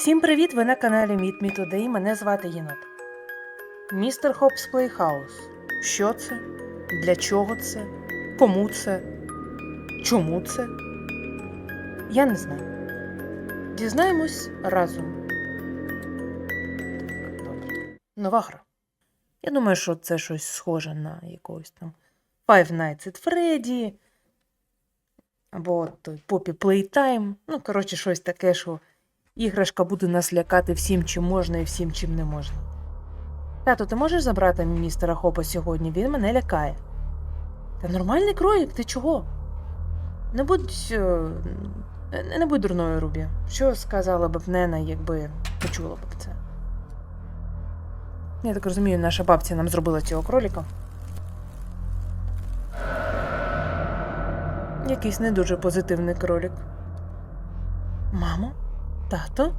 Всім привіт! Ви на каналі Meet Me Today. Мене звати Єнот. Містер Хопс Плейхаус. Що це? Для чого це? Кому це? Чому це? Я не знаю. Дізнаємось разом. Так. Нова гра. Я думаю, що це щось схоже на якогось там Five Nights at Freddy. Або той Poppy Playtime. Ну, коротше, щось таке, що іграшка буде нас лякати всім, чим можна і всім, чим не можна. Тато, ти можеш забрати містера Хопа сьогодні? Він мене лякає. Та нормальний кролик, ти чого? Не будь. е, Не будь дурною, Рубі. Що сказала б Нена, якби почула б це? Я так розумію, наша бабця нам зробила цього кроліка. Якийсь не дуже позитивний кролик. Мамо? Тато?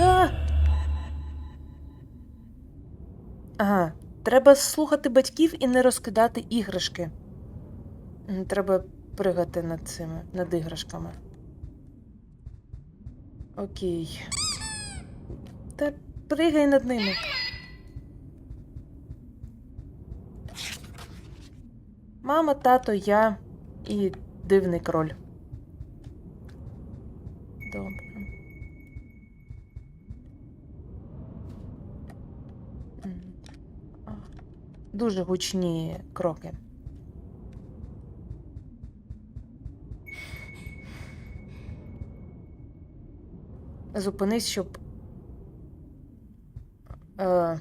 А! Ага, треба слухати батьків і не розкидати іграшки. Треба пригати над цими, над іграшками. Окей. Та пригай над ними. Мама, тато, я і дивний кроль. Добре. Дуже гучні кроки. Зупинись, щоб. Е...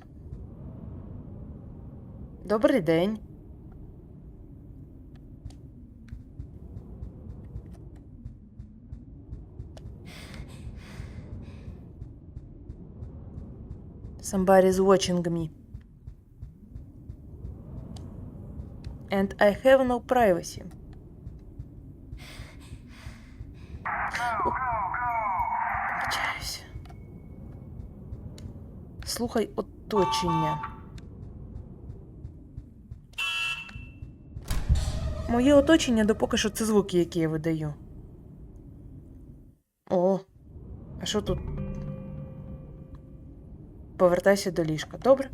Добрий день. Somebody's watching me. And I have no privacy. Вибачаюся. Слухай оточення. Моє оточення допоки що це звуки, які я видаю. О, а що тут? Повертайся до ліжка, добре?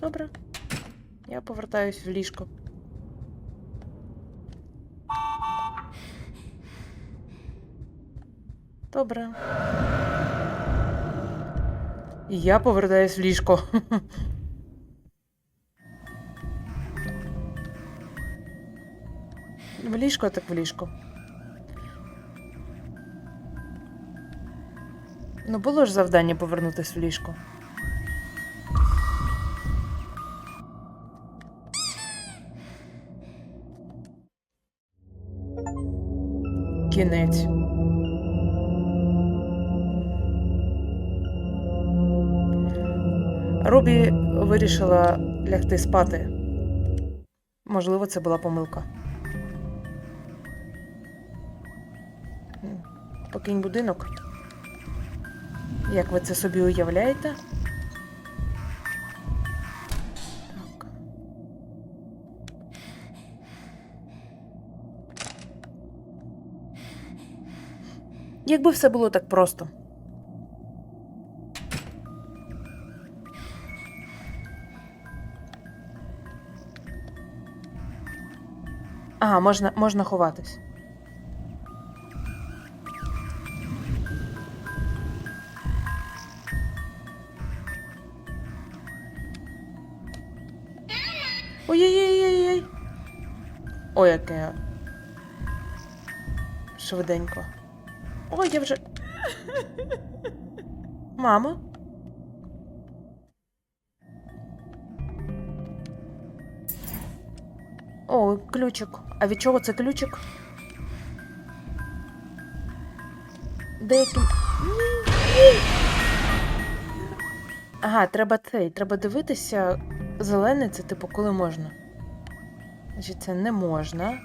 Добре. Я повертаюсь в ліжко. Добре. І я повертаюсь в ліжко. В ліжко так в ліжко. Ну, було ж завдання повернутися в ліжко. Кінець. Рубі вирішила лягти спати. Можливо, це була помилка. Покинь будинок. Як ви це собі уявляєте? Так. Якби все було так просто. Ага, можна, можна ховатись. Ой, яке. Швиденько. Ой, я вже. Мамо? О, ключик. А від чого це ключик? Деяким. Ага, треба цей. Треба дивитися. Зелений це типу коли можна. Значить, це не можна.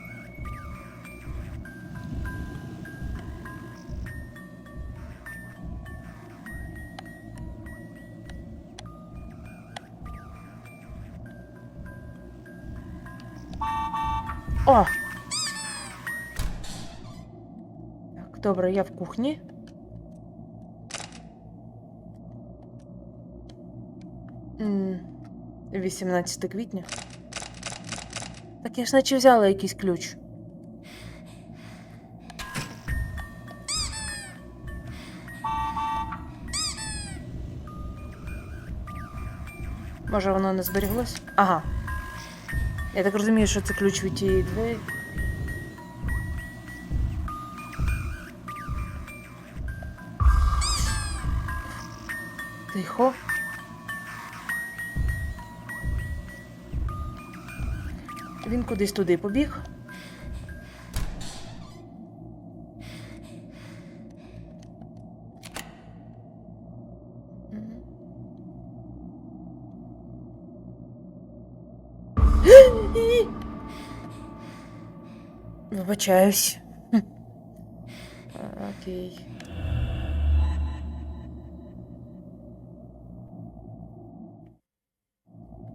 О! Так, добре, я в кухні. М, квітня. Так я ж наче взяла якийсь ключ. Може, воно не зберіглось? Ага. Я так розумію, що це ключ від тієї двері. Тихо. Він кудись туди побіг. Вибачаюсь. Окей.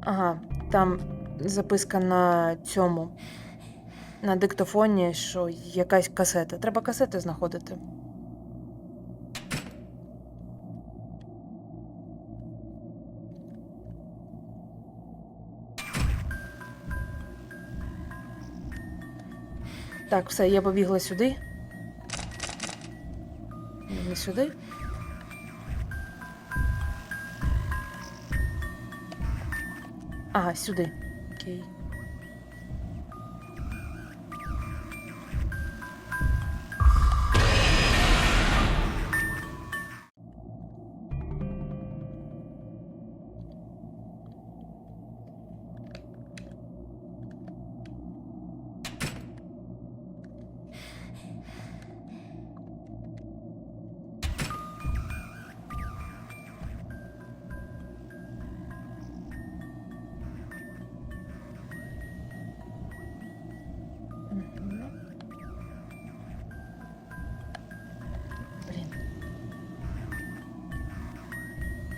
Ага, там записка на цьому. На диктофоні, що якась касета. Треба касети знаходити. Так, все, я побігла сюди. Не сюди. Ага, сюди. Окей.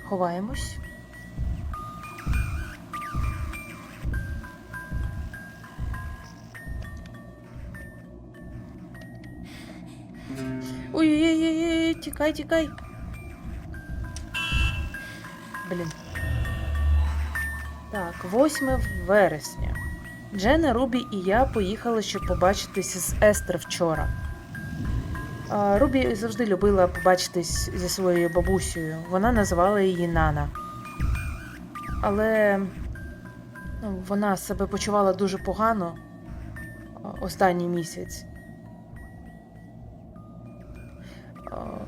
Ховаємось. Ой-ой-ой, тікай, тікай. Блін. Так, 8 вересня. Джена, Рубі і я поїхали, щоб побачитися з Естер вчора. Рубі завжди любила побачитись зі своєю бабусею. Вона називала її Нана. Але ну, вона себе почувала дуже погано останній місяць.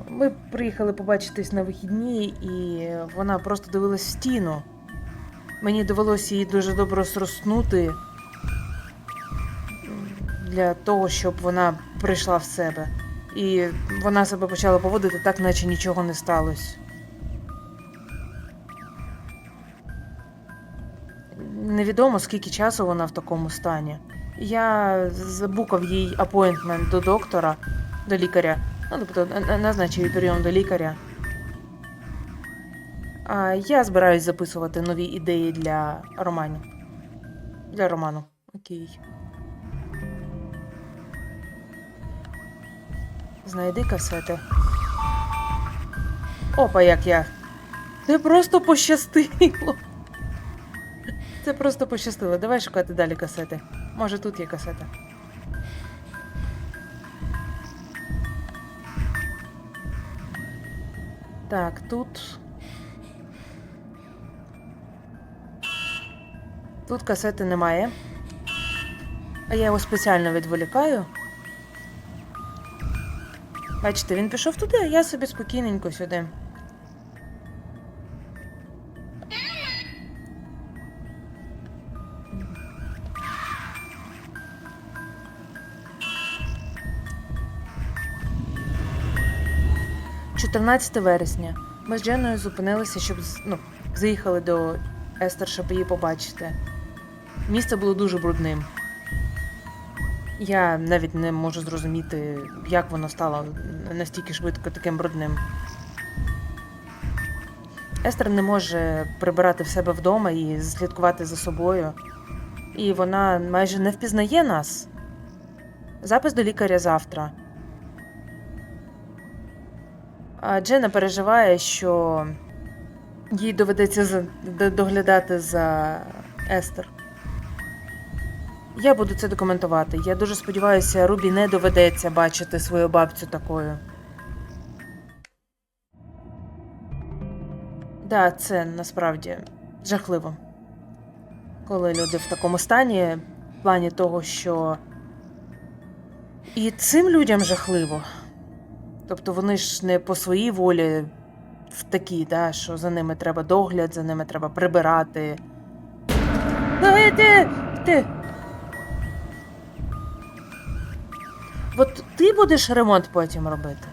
Ми приїхали побачитись на вихідні, і вона просто дивилась в стіну. Мені довелося її дуже добре розтруснути для того, щоб вона прийшла в себе. І вона себе почала поводити так, наче нічого не сталося. Невідомо, скільки часу вона в такому стані. Я забукав їй апойнтмент до доктора, до лікаря. Ну, тобто на- на- назначив прийом до лікаря. А я збираюсь записувати нові ідеї для романів. Для роману. Окей. Знайди касети. Опа, як я. Це просто пощастило. Це просто пощастило. Давай шукати далі касети. Може, тут є касета. Так, тут. Тут касети немає. А я його спеціально відволікаю. Бачите, він пішов туди, а я собі спокійненько сюди. «14 вересня. Ми з Дженою зупинилися, щоб ну, заїхали до Естер, щоб її побачити. Місце було дуже брудним. Я навіть не можу зрозуміти, як воно стало настільки швидко таким брудним. Естер не може прибирати в себе вдома і слідкувати за собою. І вона майже не впізнає нас. Запис до лікаря завтра. А Джена переживає, що їй доведеться доглядати за Естер. Я буду це документувати. Я дуже сподіваюся, Рубі не доведеться бачити свою бабцю такою. Да, це насправді жахливо. Коли люди в такому стані, в плані того, що і цим людям жахливо. Тобто вони ж не по своїй волі в такі, да, що за ними треба догляд, за ними треба прибирати. Ну, йди, ти. От ти будеш ремонт потім робити.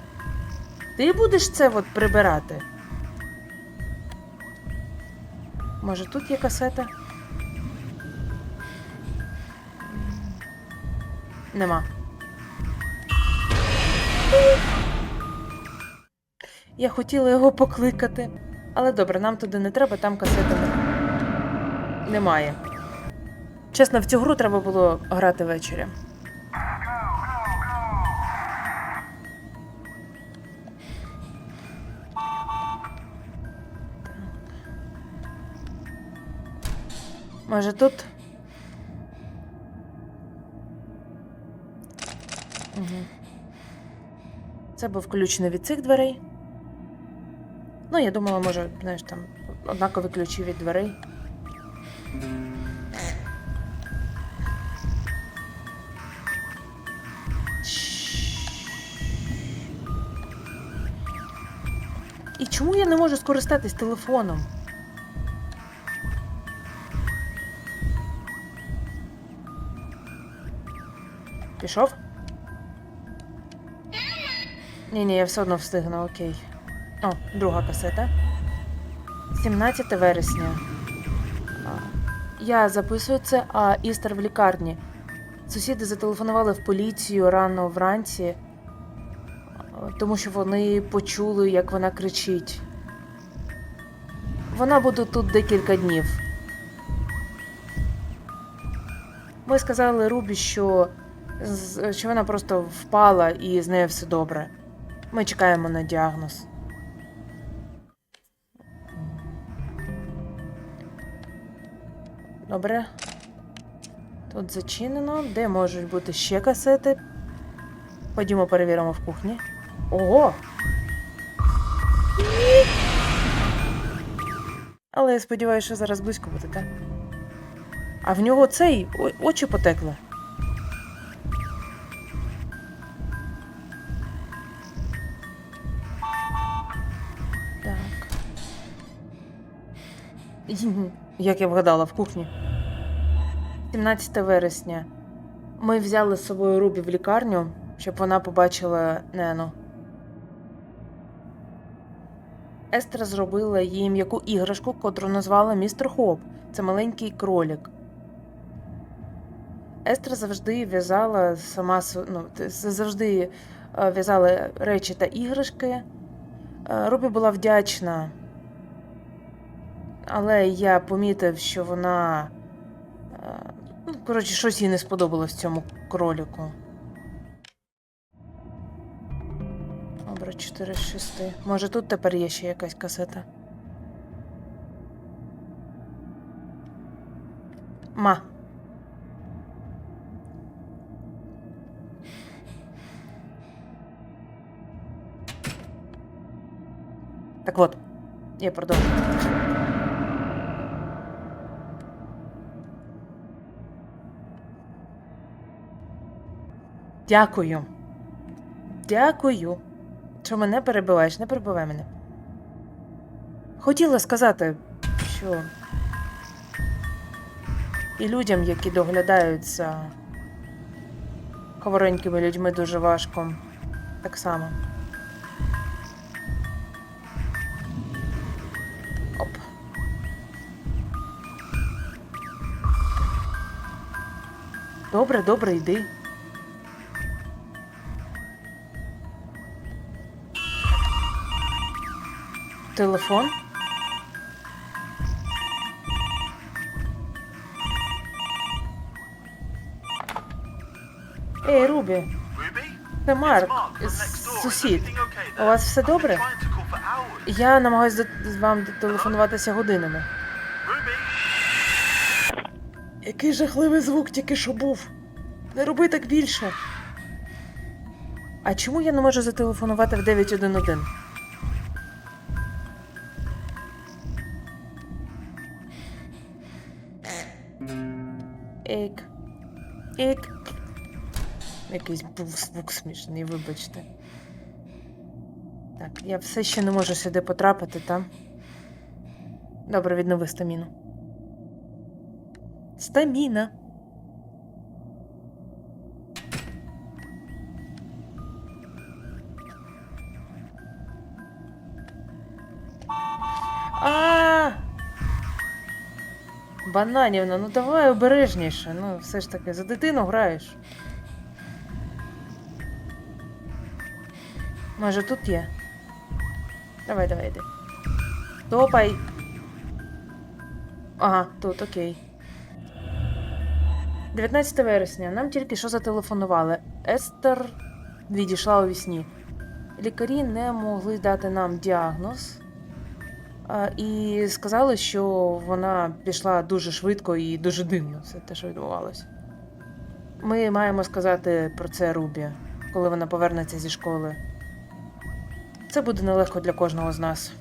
Ти будеш це от прибирати. Може, тут є касета? Нема. Я хотіла його покликати. Але добре, нам туди не треба, там касети немає. Чесно, в цю гру треба було грати ввечері. Може тут? Угу. Це був ключ від цих дверей. Ну, я думала, може, знаєш, там однакові ключі від дверей. І чому я не можу скористатись телефоном? Пішов? Ні, ні, я все одно встигну, окей. О, друга касета. 17 вересня. Я записую це, а Істер в лікарні. Сусіди зателефонували в поліцію рано вранці, тому що вони почули, як вона кричить. Вона буде тут декілька днів. Ми сказали Рубі, що, що вона просто впала і з нею все добре. Ми чекаємо на діагноз. Добре. Тут зачинено. Де можуть бути ще касети? Ходімо перевіримо в кухні. Ого! Але я сподіваюся, що зараз близько буде, так? А в нього цей очі потекли. Як я вгадала, в кухні. 17 вересня. Ми взяли з собою Рубі в лікарню, щоб вона побачила Нену. Естер зробила їй м'яку іграшку, котру назвала містер Хоп. Це маленький кролік. Естер завжди в'язала сама ну, завжди е, в'язала речі та іграшки. Е, Рубі була вдячна. Але я помітив, що вона. е, Ну, коротше, щось їй не сподобалось цьому кроліку. Добре, 4 з 6. Може, тут тепер є ще якась касета. Ма. Так от, я продовжу. Дякую. Дякую. Що мене перебиваєш, не перебивай мене. Хотіла сказати, що і людям, які доглядають за хворенькими людьми дуже важко. Так само. Оп. Добре, добре, йди. Телефон? Ей, Рубі? Це Марк, сусід. У вас все добре? Я намагаюся вам телефонуватися годинами. Який жахливий звук тільки що був. Не роби так більше. А чому я не можу зателефонувати в 911? Звук смішний, вибачте. Так, я все ще не можу сюди потрапити, там. Добре, віднови стаміну. Стаміна. А! Бананівна, ну давай обережніше. Ну, все ж таки, за дитину граєш. Може, тут є? Давай, давай, йди. Топай. Ага, тут, окей. 19 вересня. Нам тільки що зателефонували. Естер відійшла у вісні. Лікарі не могли дати нам діагноз. І сказали, що вона пішла дуже швидко і дуже дивно все те, що відбувалося. Ми маємо сказати про це Рубі, коли вона повернеться зі школи. Це буде нелегко для кожного з нас.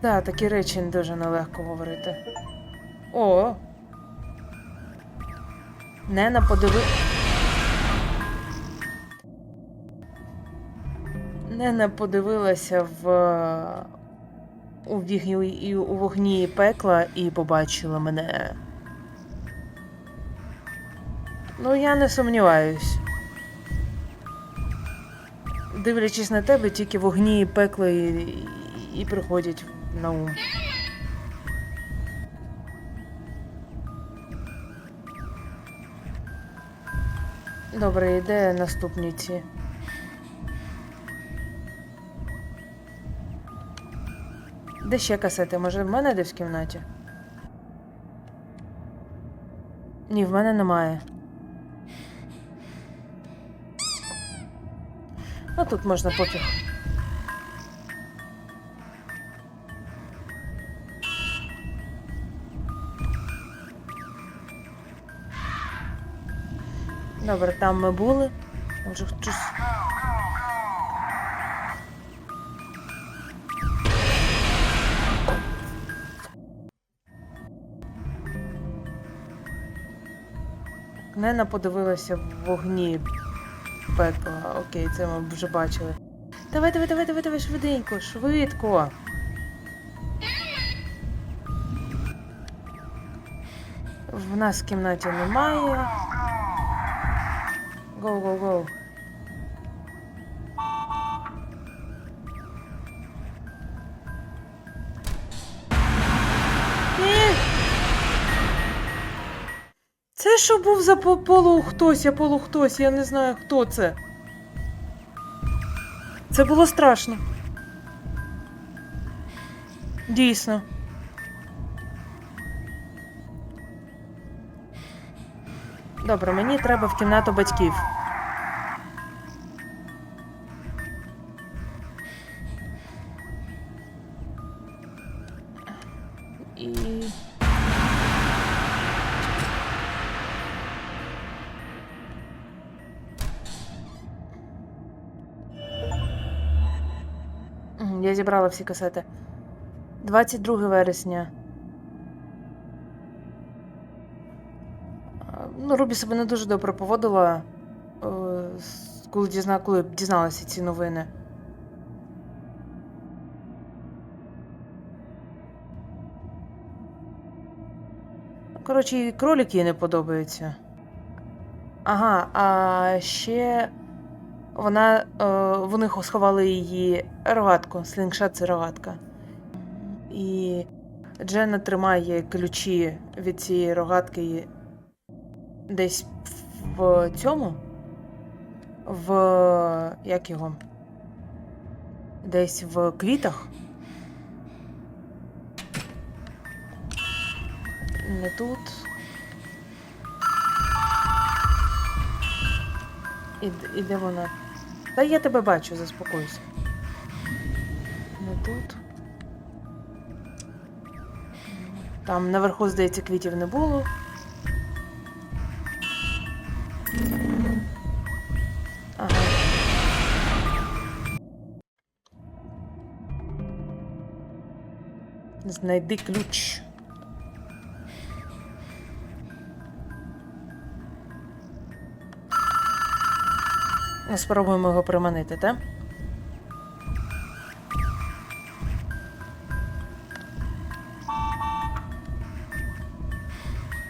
Так, такі речі дуже нелегко говорити. О. Нена подиви. Нена подивилася в у, вігні, у вогні пекла і побачила мене. Ну, я не сумніваюсь. Дивлячись на тебе, тільки вогні і пекла і, і, приходять на ум. Добре, і де наступні ці? Де ще касети? Може, в мене десь в кімнаті? Ні, в мене немає. Ну тут можна пофіг. Добре, там ми були. Там вже щось. Нена подивилася в вогні пекла. Окей, це ми вже бачили. Давай, давай, давай, давай, давай, швиденько, швидко. В нас в кімнаті немає. Гоу, Що був за полухтось, полу хтось, я полу хтось, я не знаю, хто це. Це було страшно. Дійсно. Добре, мені треба в кімнату батьків. Мгм, всі касети. 22 вересня. Ну, Рубі себе не дуже добре поводила, е, коли, дізна... коли дізналася ці новини. Коротше, і кролики їй не подобаються. Ага, а ще вона, е, вони сховали її рогатку, слінгшат це рогатка. І Дженна тримає ключі від цієї рогатки десь в цьому. В. як його? Десь в квітах. Не тут. І, і де вона? Та я тебе бачу, заспокойся. Тут. Там наверху, здається, квітів не було. Ага. Знайди ключ. Спробуємо його приманити, так?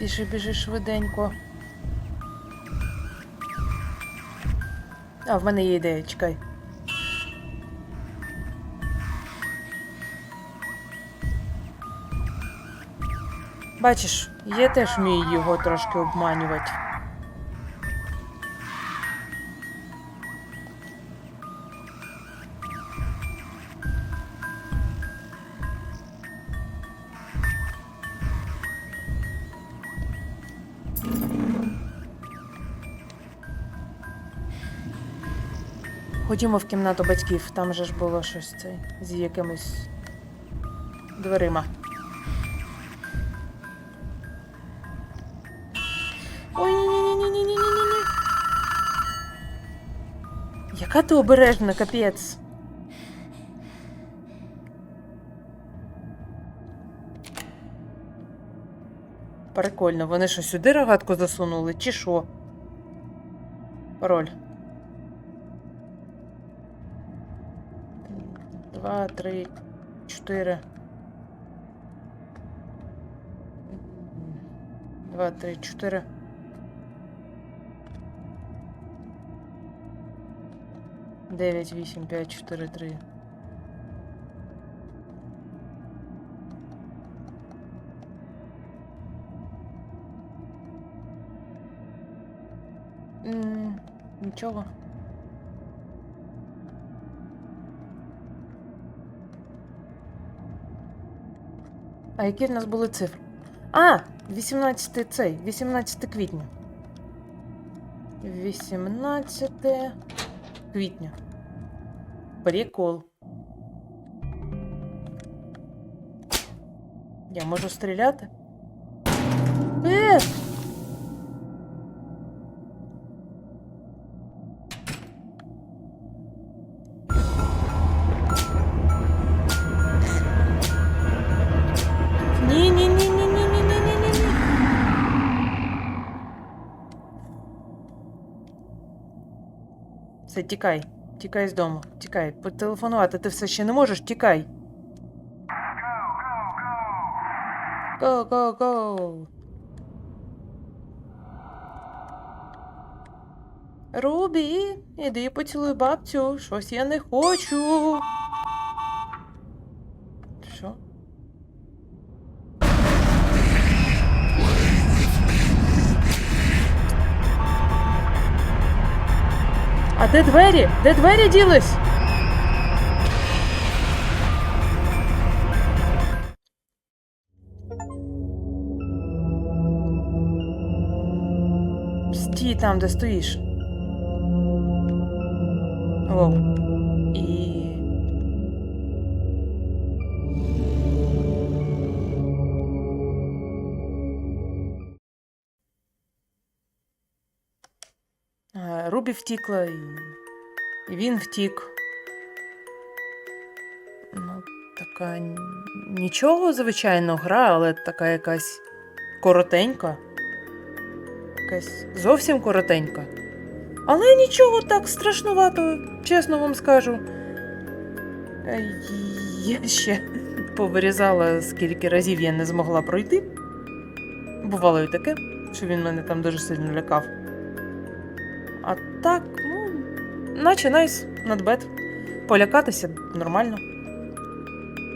Біжи, біжи швиденько. А, в мене є ідея, чекай. Бачиш, я теж вмію його трошки обманювати. Ходімо в кімнату батьків, там же ж було щось це з якимись дверима. Ой, ні-ні-ні-ні-ні-ні-ні-ні. Яка ти обережна, капець. Прикольно, вони що сюди рогатку засунули, чи що? Пароль. Два, три, чотири. Два, три, чотири. Дев'ять, вісім, п'ять, чотири, три. М, Нічого. А які в нас були цифри? А, 18 цей, 18 квітня. 18 квітня. Прикол. Я можу стріляти? Е! Тікай. Тікай з дому. Тікай. Потелефонувати ти все ще не можеш, тікай. Go, go, go! Рубі, іди поцілуй бабцю. Щось я не хочу. А де двері? Де двері ділись? Стій там, де стоїш. Воу. Рубі втікла, і, він втік. Ну, така нічого, звичайно, гра, але така якась коротенька. Якась зовсім коротенька. Але нічого так страшнувато, чесно вам скажу. Я ще повирізала, скільки разів я не змогла пройти. Бувало і таке, що він мене там дуже сильно лякав. А так, ну, наче найс, надбет. Полякатися нормально.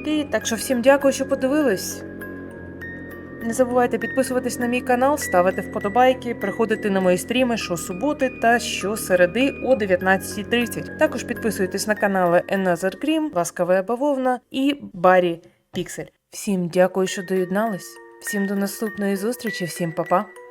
І так що всім дякую, що подивились. Не забувайте підписуватись на мій канал, ставити вподобайки, приходити на мої стріми щосуботи та щосереди о 19.30. Також підписуйтесь на канали Another Cream, Ласкаве Бавовна і Барі Піксель. Всім дякую, що доєднались. Всім до наступної зустрічі, всім па-па.